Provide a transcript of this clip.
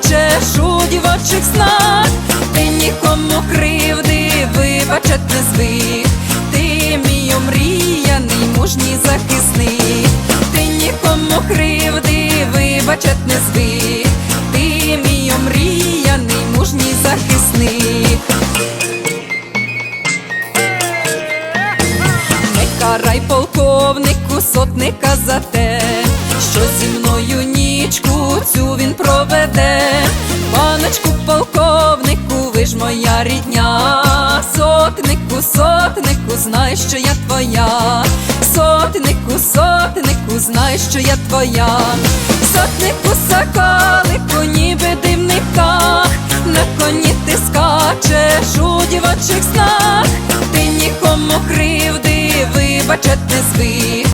чешуть в очих знак, ти нікому кривди вибачать не звик, ти мій омріяний, мужній захисник, ти нікому кривди вибачать не звик, ти мій омріяний, мужній захисник. Не карай полковнику, сотника за те. Моя рідня. Сотнику, сотнику, знай, що я твоя. Сотнику, сотнику, знай, що я твоя. Сотнику, соколику, ніби дивний. На коні ти скачеш у дівочих снах.